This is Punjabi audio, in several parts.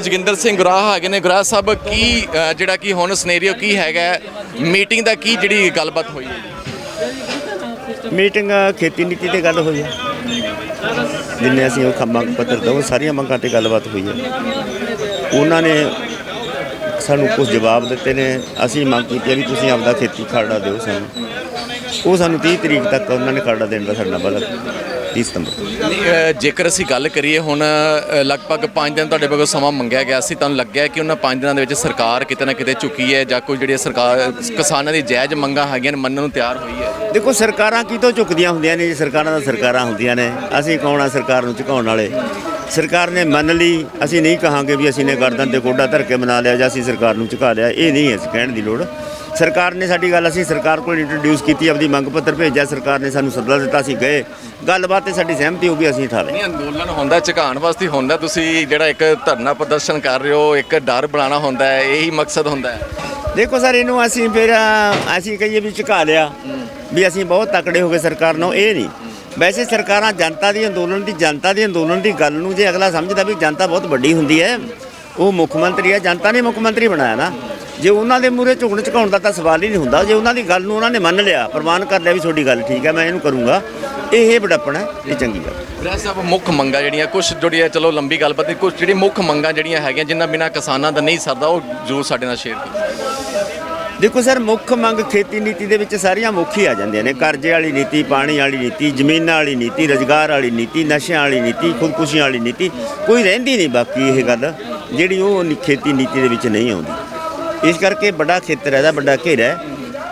ਜੋਗਿੰਦਰ ਸਿੰਘ ਗੁਰਾਹ ਹੈਗੇ ਨੇ। ਗੁਰਾਹ ਸਾਹਿਬ ਕੀ ਅ, ਜਿਹੜਾ ਕਿ ਹੁਣ ਸਿਨੈਰੀਓ ਕੀ ਹੈਗਾ ਮੀਟਿੰਗ ਦਾ ਕੀ ਜਿਹੜੀ ਗੱਲਬਾਤ ਹੋਈ ਹੈ? ਮੀਟਿੰਗ ਖੇਤੀ ਨੀਤੀ ਤੇ ਗੱਲ ਹੋਈ ਹੈ। ਜਿੰਨੇ ਅਸੀਂ ਉਹ ਮੰਗ ਪੱਤਰ ਦੋ ਸਾਰੀਆਂ ਮੰਗਾਂ ਤੇ ਗੱਲਬਾਤ ਹੋਈ ਹੈ। ਉਹਨਾਂ ਨੇ ਸਾਨੂੰ ਕੁਝ ਜਵਾਬ ਦਿੱਤੇ ਨੇ। ਅਸੀਂ ਮੰਗ ਕੀਤੀ ਹੈ ਵੀ ਤੁਸੀਂ ਆਪਦਾ ਖੇਤੀ ਖਰੜਾ ਦਿਓ ਸਾਨੂੰ। ਉਹ ਸਾਨੂੰ 30 ਤਰੀਕ ਤੱਕ ਉਹਨਾਂ ਨੇ ਖਰੜਾ ਦੇਣ ਦਾ ਸਾਡਾ ਬਲ 30 ਸਤੰਬਰ ਜੇਕਰ ਅਸੀਂ ਗੱਲ ਕਰੀਏ ਹੁਣ ਲਗਭਗ 5 ਦਿਨ ਤੁਹਾਡੇ ਕੋਲ ਸਮਾਂ ਮੰਗਿਆ ਗਿਆ ਸੀ ਤੁਹਾਨੂੰ ਲੱਗਿਆ ਕਿ ਉਹਨਾਂ 5 ਦਿਨਾਂ ਦੇ ਵਿੱਚ ਸਰਕਾਰ ਕਿਤੇ ਨਾ ਕਿਤੇ ਝੁਕੀ ਹੈ ਜਾਂ ਕੋਈ ਜਿਹੜੀ ਸਰਕਾਰ ਕਿਸਾਨਾਂ ਦੀ ਜਾਇਜ਼ ਮੰਗਾਂ ਹੈਗੀਆਂ ਨੇ ਮੰਨਣ ਨੂੰ ਤਿਆਰ ਹੋਈ ਹੈ? ਦੇਖੋ ਸਰਕਾਰਾਂ ਕਿਤੋਂ ਝੁਕਦੀਆਂ ਹੁੰਦੀਆਂ ਨੇ ਜੀ? ਸਰਕਾਰਾਂ ਤਾਂ ਸਰਕਾਰਾਂ ਹੁੰਦੀਆਂ ਨੇ। ਅਸੀਂ ਕੌਣ ਆ ਸਰਕਾਰ ਨੂੰ ਝੁਕਾਉਣ ਵਾਲੇ? ਸਰਕਾਰ ਨੇ ਮੰਨ ਲਈ ਅਸੀਂ ਨਹੀਂ ਕਹਾਂਗੇ ਵੀ ਅਸੀਂ ਨੇ ਗਰਦਨ ਤੇ ਗੋਡਾ ਧਰ ਕੇ ਮਨਾ ਲਿਆ ਜਾਂ ਅਸੀਂ ਸਰਕਾਰ ਨੂੰ ਝੁਕਾ ਲਿਆ ਇਹ ਨਹੀਂ ਹੈ ਕਹਿਣ ਦੀ ਲੋੜ। ਸਰਕਾਰ ਨੇ ਸਾਡੀ ਗੱਲ ਅਸੀਂ ਸਰਕਾਰ ਕੋਲ ਇੰਟਰੋਡਿਊਸ ਕੀਤੀ ਆਪਦੀ ਮੰਗ ਪੱਤਰ ਭੇਜਿਆ ਸਰਕਾਰ ਨੇ ਸਾਨੂੰ ਸੱਦਾ ਦਿੱਤਾ ਅਸੀਂ ਗਏ। ਗੱਲਬਾਤ ਤੇ ਸਾਡੀ ਸਹਿਮਤੀ ਹੋ ਗਈ ਅਸੀਂ ਠਾ ਲਏ। ਨਹੀਂ ਅੰਦੋਲਨ ਹੁੰਦਾ ਝੁਕਾਉਣ ਵਾਸਤੇ ਹੁੰਦਾ ਤੁਸੀਂ ਜਿਹੜਾ ਇੱਕ ਧਰਨਾ ਪ੍ਰਦਰਸ਼ਨ ਕਰ ਰਹੇ ਹੋ ਇੱਕ ਡਰ ਬਣਾਉਣਾ ਹੁੰਦਾ ਹੈ ਇਹੀ ਮਕਸਦ ਹੁੰਦਾ ਹੈ। ਦੇਖੋ ਸਰ ਇਹਨੂੰ ਅਸੀਂ ਫਿਰ ਅਸੀਂ ਕਹੀਏ ਵੀ ਝੁਕਾ ਲਿਆ ਵੀ ਅਸੀਂ ਬਹੁਤ ਤਕੜੇ ਹੋ ਗਏ ਸਰਕਾਰ ਨੂੰ ਇਹ ਨਹੀਂ। ਵੈਸੇ ਸਰਕਾਰਾਂ ਜਨਤਾ ਦੀ ਅੰਦੋਲਨ ਦੀ ਜਨਤਾ ਦੀ ਅੰਦੋਲਨ ਦੀ ਗੱਲ ਨੂੰ ਜੇ ਅਗਲਾ ਸਮਝਦਾ ਵੀ ਜਨਤਾ ਬਹੁਤ ਵੱਡੀ ਹੁੰਦੀ ਹੈ ਉਹ ਮੁੱਖ ਮੰਤਰੀ ਹੈ ਜਨਤਾ ਨੇ ਮੁੱਖ ਮੰਤਰੀ ਬਣਾਇਆ ਨਾ। ਜੇ ਉਹਨਾਂ ਦੇ ਮੂਹਰੇ ਝੁਕਣ ਝੁਕਾਉਣ ਦਾ ਤਾਂ ਸਵਾਲ ਹੀ ਨਹੀਂ ਹੁੰਦਾ। ਜੇ ਉਹਨਾਂ ਦੀ ਗੱਲ ਨੂੰ ਉਹਨਾਂ ਨੇ ਮੰਨ ਲਿਆ ਪ੍ਰਮਾਣ ਕਰ ਲਿਆ ਵੀ ਤੁਹਾਡੀ ਗੱਲ ਠੀਕ ਹੈ ਮੈਂ ਇਹਨੂੰ ਕਰੂੰਗਾ। ਇਹ ਬੜਪਣਾ ਹੈ, ਇਹ ਚੰਗੀ ਗੱਲ ਹੈ। ਵੀਰਾ ਸਾਹਿਬ ਮੁੱਖ ਮੰਗਾਂ ਜਿਹੜੀਆਂ ਕੁਝ ਜਿਹੜੀਆਂ ਚਲੋ ਲੰਬੀ ਗੱਲਬਾਤ ਨਹੀਂ ਕੁਝ ਜਿਹੜੀ ਮੁੱਖ ਮੰਗਾਂ ਜਿਹੜੀਆਂ ਹੈਗੀਆਂ ਜਿੰਨਾ ਬਿਨਾਂ ਕਿਸਾਨਾਂ ਦਾ ਨਹੀਂ ਸਰਦਾ ਉਹ ਜ਼ਰੂਰ ਸਾਡੇ ਨਾਲ ਸ਼ੇਅਰ ਕਰੋ ਦੇਖੋ ਸਰ, ਮੁੱਖ ਮੰਗ ਖੇਤੀ ਨੀਤੀ ਦੇ ਵਿੱਚ ਸਾਰੀਆਂ ਮੁੱਖ ਹੀ ਆ ਜਾਂਦੀਆਂ ਨੇ। ਕਰਜ਼ੇ ਵਾਲੀ ਨੀਤੀ, ਪਾਣੀ ਵਾਲੀ ਨੀਤੀ, ਜ਼ਮੀਨਾਂ ਵਾਲੀ ਨੀਤੀ, ਰੁਜ਼ਗਾਰ ਵਾਲੀ ਨੀਤੀ, ਨਸ਼ਿਆਂ ਵਾਲੀ ਨੀਤੀ, ਖੁਦਕੁਸ਼ੀਆਂ ਵਾਲੀ ਨੀਤੀ, ਕੋਈ ਰਹਿੰਦੀ ਨਹੀਂ ਬਾਕੀ ਇਹ ਗੱਲ, ਜਿਹੜੀ ਉਹ ਨੀ- ਖੇਤੀ ਨੀਤੀ ਦੇ ਵਿੱਚ ਨਹੀਂ ਆਉਂਦੀ। ਇਸ ਕਰਕੇ ਵੱਡਾ ਖੇਤਰ ਹੈ ਇਹਦਾ, ਵੱਡਾ ਘੇਰਾ ਹੈ।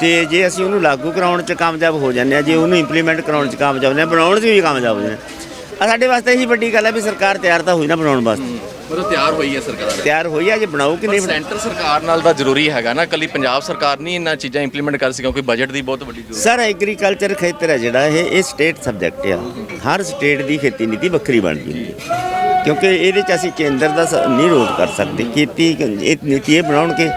ਤੇ ਜੇ ਅਸੀਂ ਉਹਨੂੰ ਲਾਗੂ ਕਰਾਉਣ 'ਚ ਕਾਮਯਾਬ ਹੋ ਜਾਂਦੇ ਆ ਜੇ ਉਹਨੂੰ ਇੰਪਲੀਮੈਂਟ ਕਰਾਉਣ 'ਚ ਕਾਮਯਾਬ ਨੇ ਬਣਾਉਣ 'ਚ ਵੀ ਕਾਮਯਾਬ ਹੋ ਜਾਂਦੇ ਆ ਸਾਡੇ ਵਾਸਤੇ ਇਹੀ ਵੱਡੀ ਗੱਲ ਹੈ ਵੀ ਸਰਕਾਰ ਤਿਆਰ ਤਾਂ ਹੋਈ ਨਾ ਬਣਾਉਣ ਵਾਸਤੇ। ਮਤਲਬ ਤਿਆਰ ਹੋਈ ਹੈ ਸਰਕਾਰ? ਤਿਆਰ ਹੋਈ ਆ ਜੇ ਬਣਾਉ ਕਿ ਨਹੀਂ। ਸੈਂਟਰ ਸਰਕਾਰ ਨਾਲ ਤਾਂ ਜ਼ਰੂਰੀ ਹੈਗਾ ਨਾ ਕੱਲੀ ਪੰਜਾਬ ਸਰਕਾਰ ਨਹੀਂ ਇਹਨਾਂ ਚੀਜ਼ਾਂ ਇੰਪਲੀਮੈਂਟ ਕਰ ਸਕੀ ਕਿਉਂਕਿ ਬਜਟ ਦੀ ਬਹੁਤ ਵੱਡੀ ਜ਼ਰੂਰਤ ਸਰ ਐਗਰੀਕਲਚਰ ਖੇਤਰ ਹੈ ਜਿਹੜਾ ਇਹ ਇਹ ਸਟੇਟ ਸਬਜੈਕਟ ਆ। ਹਰ ਸਟੇਟ ਦੀ ਖੇਤੀ ਨੀਤੀ ਵੱਖਰੀ ਬਣਦੀ ਹੁੰਦੀ ਹੈ। ਕਿਉਂਕਿ ਇਹਦੇ ਚ ਅਸੀਂ ਕੇਂਦਰ ਦਾ ਸ- ਨਹੀਂ ਰੋਧ ਕਰ ਸਕਦੇ ਖੇਤੀ ਇਹ ਨੀਤੀ ਇਹ ਬਣਾਉਣਗੇ।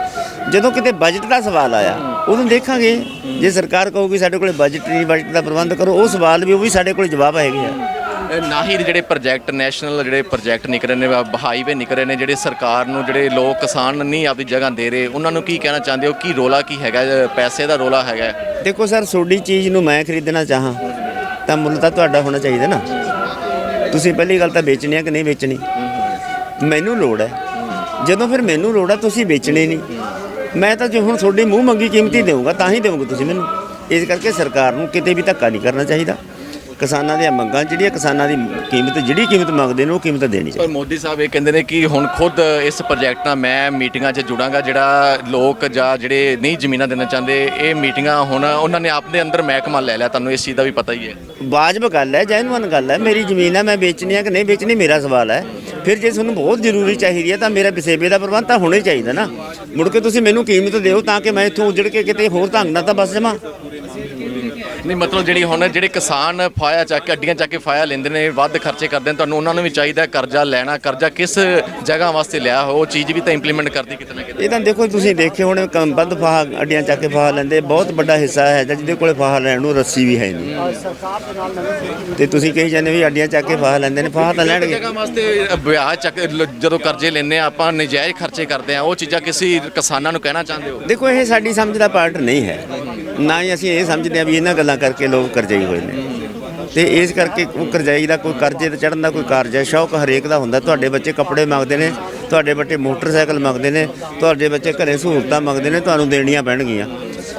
ਜਦੋਂ ਕਿਤੇ ਬਜਟ ਦਾ ਸਵਾਲ ਆਇਆ ਉਦੋਂ ਦੇਖਾਂਗੇ। ਜੇ ਸਰਕਾਰ ਕਹੂਗੀ ਸਾਡੇ ਕੋਲੇ ਬਜਟ ਨਹੀਂ ਬਜਟ ਦਾ ਪ੍ਰਬੰਧ ਕਰੋ ਉਹ ਸਵਾਲ ਵੀ ਉਹ ਵੀ ਸਾਡੇ ਕੋਲ ਜਵਾਬ ਹੈਗੇ ਆ। ਇਹ ਨਾ ਹੀ ਜਿਹੜੇ ਪ੍ਰੋਜੈਕਟ ਨੈਸ਼ਨਲ ਜਿਹੜੇ ਪ੍ਰੋਜੈਕਟ ਨਿਕਲੇ ਰਹੇ ਨੇ ਹਾਈਵੇ ਨਿਕਲੇ ਨੇ, ਜਿਹੜੇ ਸਰਕਾਰ ਨੂੰ, ਜਿਹੜੇ ਲੋਕ ਕਿਸਾਨ ਨਹੀਂ ਆਪਦੀ ਜਗ੍ਹਾ ਦੇ ਰਹੇ, ਉਹਨਾਂ ਨੂੰ ਕੀ ਕਹਿਣਾ ਚਾਹੁੰਦੇ ਹੋ? ਕੀ ਰੋਲਾ ਕੀ ਹੈਗਾ? ਪੈਸੇ ਦਾ ਰੋਲਾ ਹੈਗਾ ਦੇਖੋ ਸਰ, ਤੁਹਾਡੀ ਚੀਜ਼ ਨੂੰ ਮੈਂ ਖਰੀਦਣਾ ਚਾਹਾਂ, ਤਾਂ ਮੁੱਲ ਤਾਂ ਤੁਹਾਡਾ ਹੋਣਾ ਚਾਹੀਦਾ ਨਾ। ਤੁਸੀਂ ਪਹਿਲੀ ਗੱਲ ਤਾਂ ਵੇਚਣੀ ਹੈ ਕਿ ਨਹੀਂ ਵੇਚਣੀ? ਮੈਨੂੰ ਲੋੜ ਹੈ। ਜਦੋਂ ਫਿਰ ਮੈਨੂੰ ਲੋੜ ਹੈ, ਤੁਸੀਂ ਵੇਚਣੀ ਨਹੀਂ। ਮੈਂ ਤਾਂ ਜੇ ਹੁਣ ਤੁਹਾਡੀ ਮੂੰਹ ਮੰਗੀ ਕੀਮਤੀ ਹੀ ਦੇਵਾਂਗਾ ਤਾਂ ਹੀ ਦੇਵੋਗੇ ਤੁਸੀਂ ਮੈਨੂੰ। ਇਸ ਕਰਕੇ ਸਰਕਾਰ ਨੂੰ ਕਿਤੇ ਵੀ ਧੱਕਾ ਨਹੀਂ ਕਰਨਾ ਚਾਹੀਦਾ। ਕਿਸਾਨਾਂ ਦੀਆਂ ਮੰਗਾਂ ਜਿਹੜੀਆਂ ਕਿਸਾਨਾਂ ਦੀ ਕੀਮਤ ਜਿਹੜੀ ਕੀਮਤ ਮੰਗਦੇ ਨੇ ਉਹ ਕੀਮਤ ਦੇਣੀ ਚਾਹੀਦੀ। ਪਰ ਮੋਦੀ ਸਾਹਿਬ ਇਹ ਕਹਿੰਦੇ ਨੇ ਕਿ ਹੁਣ ਖੁਦ ਇਸ ਪ੍ਰੋਜੈਕਟ ਨਾਲ ਮੈਂ ਮੀਟਿੰਗਾਂ 'ਚ ਜੁੜਾਂਗਾ ਜਿਹੜਾ ਲੋਕ ਜਾਂ ਜਿਹੜੇ ਨਹੀਂ ਜ਼ਮੀਨਾਂ ਦੇਣਾ ਚਾਹੁੰਦੇ ਇਹ ਮੀਟਿੰਗਾਂ ਹੁਣ ਉਹਨਾਂ ਨੇ ਆਪਣੇ ਅੰਦਰ ਮਹਿਕਮਾ ਲੈ ਲਿਆ ਤੁਹਾਨੂੰ ਇਸ ਚੀਜ਼ ਦਾ ਵੀ ਪਤਾ ਹੀ ਹੈ। ਵਾਜਬ ਗੱਲ ਹੈ ਜੈਨੂਅਨ ਗੱਲ ਹੈ ਮੇਰੀ ਜ਼ਮੀਨ ਹੈ ਮੈਂ ਵੇਚਣੀ ਹੈ ਕਿ ਨਹੀਂ ਵੇਚਣੀ ਮੇਰਾ ਸਵਾਲ ਹੈ। ਫਿਰ ਜੇ ਤੁਹਾਨੂੰ ਬਹੁਤ ਜ਼ਰੂਰੀ ਚਾਹੀਦੀ ਹੈ ਤਾਂ ਮੇਰਾ ਵਿਸੇਬੇ ਦਾ ਪ੍ਰਬੰਧ ਤਾਂ ਹੋਣਾ ਹੀ ਚਾਹੀਦਾ ਨਾ। ਮੁੜ ਕੇ ਤੁਸੀਂ ਮੈਨੂੰ ਕੀਮਤ ਦਿਓ ਤਾਂ ਕਿ ਮੈਂ ਇੱਥੋਂ ਉਜੜ ਕੇ ਕਿਤੇ ਹੋਰ ਢੰਗ ਨਾਲ ਤਾਂ ਬਸ ਜਾਵਾਂ। ਨਹੀਂ ਮਤਲਬ ਜਿਹੜੀ ਹੁਣ ਜਿਹੜੇ ਕਿਸਾਨ ਫਾਇਆ ਚੱਕ ਕੇ ਅੱਡੀਆਂ ਚੱਕ ਕੇ ਫਾਇਆ ਲੈਂਦੇ ਨੇ ਵੱਧ ਖਰਚੇ ਕਰਦੇ ਨੇ ਤੁਹਾਨੂੰ ਉਹਨਾਂ ਨੂੰ ਵੀ ਚਾਹੀਦਾ ਕਰਜ਼ਾ ਲੈਣਾ ਕਰਜ਼ਾ ਕਿਸ ਜਗ੍ਹਾ ਵਾਸਤੇ ਲਿਆ ਹੋ ਉਹ ਚੀਜ਼ ਵੀ ਤਾਂ ਇੰਪਲੀਮੈਂਟ ਕਰਦੀ ਕਿਤੇ ਨਾ ਕਿਤੇ। ਇਹ ਤਾਂ ਦੇਖੋ ਤੁਸੀਂ ਦੇਖੇ ਹੁਣ ਵੱਧ ਫਾਹਾ ਅੱਡੀਆਂ ਚੱਕ ਕੇ ਫਾਹਾ ਲੈਂਦੇ ਬਹੁਤ ਵੱਡਾ ਹਿੱਸਾ ਹੈ ਜਿਹਦੇ ਕੋਲੇ ਫਾਹਾ ਲੈਣ ਨੂੰ ਰੱਸੀ ਵੀ ਹੈ ਨਹੀਂ। ਤੇ ਤੁਸੀਂ ਕਹੀ ਜਾਂਦੇ ਵੀ ਅੱਡੀਆਂ ਚੱਕ ਕੇ ਫਾਹਾ ਲੈਂਦੇ ਨੇ ਫਾਹਾ ਤਾਂ ਲੈਣਗੇ। ਜਗ੍ਹਾ ਵਾਸਤੇ ਵਿਆਹ ਚੱਕ ਜਦੋਂ ਕਰਜ਼ੇ ਲੈਂਦੇ ਆ ਆਪਾਂ ਨਜਾਇਜ਼ ਖਰਚੇ ਕਰਦੇ ਆ ਉਹ ਚੀਜ਼ਾਂ ਕਿਸੇ ਕਿਸਾਨਾਂ ਨੂੰ ਕਹਿਣਾ ਚਾਹੁੰਦੇ ਹੋ? ਦੇਖੋ ਇਹ ਸਾਡੀ ਸਮਝ ਦਾ ਪਾਰਟ ਨਹੀਂ ਹੈ। ਨਾ ਹੀ ਅਸੀਂ ਇਹ ਸਮਝਦੇ ਆ ਵੀ ਇਹਨਾਂ ਗੱਲਾਂ ਕਰਕੇ ਲੋਕ ਕਰਜ਼ਾਈ ਹੋਏ ਨੇ। ਤੇ ਇਸ ਕਰਕੇ ਉਹ ਕਰਜ਼ਾਈ ਦਾ ਕੋਈ ਕਰਜ਼ੇ ਤੇ ਚੜਨ ਦਾ ਕੋਈ ਕਾਰਜ ਹੈ। ਸ਼ੌਕ ਹਰੇਕ ਦਾ ਹੁੰਦਾ। ਤੁਹਾਡੇ ਬੱਚੇ ਕੱਪੜੇ ਮੰਗਦੇ ਨੇ, ਤੁਹਾਡੇ ਬੱਚੇ ਮੋਟਰਸਾਈਕਲ ਮੰਗਦੇ ਨੇ, ਤੁਹਾਡੇ ਬੱਚੇ ਘਰੇ ਸਹੂਲਤਾਂ ਮੰਗਦੇ ਨੇ, ਤੁਹਾਨੂੰ ਦੇਣੀਆਂ ਪੈਣਗੀਆਂ।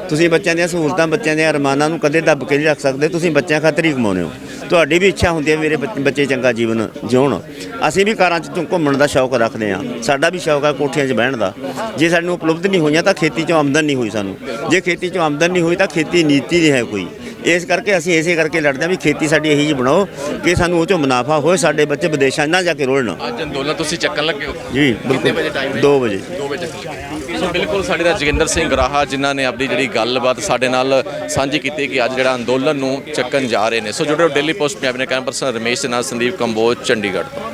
ਤੁਸੀਂ ਬੱਚਿਆਂ ਦੀਆਂ ਸਹੂਲਤਾਂ, ਬੱਚਿਆਂ ਦੇ ਅਰਮਾਨਾਂ ਨੂੰ ਕਦੇ ਦੱਬ ਕੇ ਨਹੀਂ ਰੱਖ ਸਕਦੇ। ਤੁਸੀਂ ਬੱਚਿਆਂ ਖਾਤਰ ਹੀ ਕਮਾਉਂਦੇ ਹੋ। ਤੁਹਾਡੀ ਵੀ ਇੱਛਾ ਹੁੰਦੀ ਹੈ ਮੇਰੇ ਬੱਚ- ਬੱਚੇ ਚੰਗਾ ਜੀਵਨ ਜਿਉਣ। ਅਸੀਂ ਵੀ ਕਾਰਾਂ 'ਚ ਘੁੰਮਣ ਦਾ ਸ਼ੌਕ ਰੱਖਦੇ ਹਾਂ। ਸਾਡਾ ਵੀ ਸ਼ੌਕ ਹੈ ਕੋਠੀਆਂ 'ਚ ਬਹਿਣ ਦਾ। ਜੇ ਸਾਨੂੰ ਉਪਲਬਧ ਨਹੀਂ ਹੋਈਆਂ ਤਾਂ ਖੇਤੀ 'ਚੋਂ ਆਮਦਨ ਨਹੀਂ ਹੋਈ ਸਾਨੂੰ। ਜੇ ਖੇਤੀ 'ਚੋਂ ਆਮਦਨ ਨਹੀਂ ਹੋਈ ਤਾਂ ਖੇਤੀ ਨੀਤੀ ਨਹੀਂ ਹੈ ਕੋਈ। ਇਸ ਕਰਕੇ ਅਸੀਂ ਇਸੇ ਕਰਕੇ ਲੜਦੇ ਹਾਂ ਵੀ ਖੇਤੀ ਸਾਡੀ ਇਹੀ ਜਿਹੀ ਬਣਾਓ ਕਿ ਸਾਨੂੰ ਉਹ 'ਚੋਂ ਮੁਨਾਫਾ ਹੋਏ ਸਾਡੇ ਬੱਚੇ ਵਿਦੇਸ਼ਾਂ 'ਚ ਨਾ ਜਾ ਕੇ ਰੋਲਣ। ਅੱਜ ਅੰਦੋਲਨ ਤੁਸੀਂ ਚੱਕਣ ਲੱਗੇ ਹੋ। ਜੀ ਕਿੰਨੇ ਵਜੇ ਬਿਲਕੁਲ time ਹੈ? 2 ਵਜੇ। 2 ਵਜੇ ਸੋ ਬਿਲਕੁਲ ਸਾਡੇ ਨਾਲ ਜੋਗਿੰਦਰ ਸਿੰਘ ਗਰਾਹਾ ਜਿਨ੍ਹਾਂ ਨੇ ਆਪਣੀ ਜਿਹੜੀ ਗੱਲਬਾਤ ਸਾਡੇ ਨਾਲ ਸਾਂਝੀ ਕੀਤੀ ਕਿ ਅੱਜ ਜਿਹੜਾ ਅੰਦੋਲਨ ਨੂੰ ਚੱਕਣ ਜਾ ਰਹੇ ਨੇ। ਸੋ ਜੁੜੇ Daily Post Punjabi camera person Ramesh ਦੇ ਨਾਲ ਸੰਦੀਪ ਕੰਬੋਜ, ਚੰਡੀਗੜ੍ਹ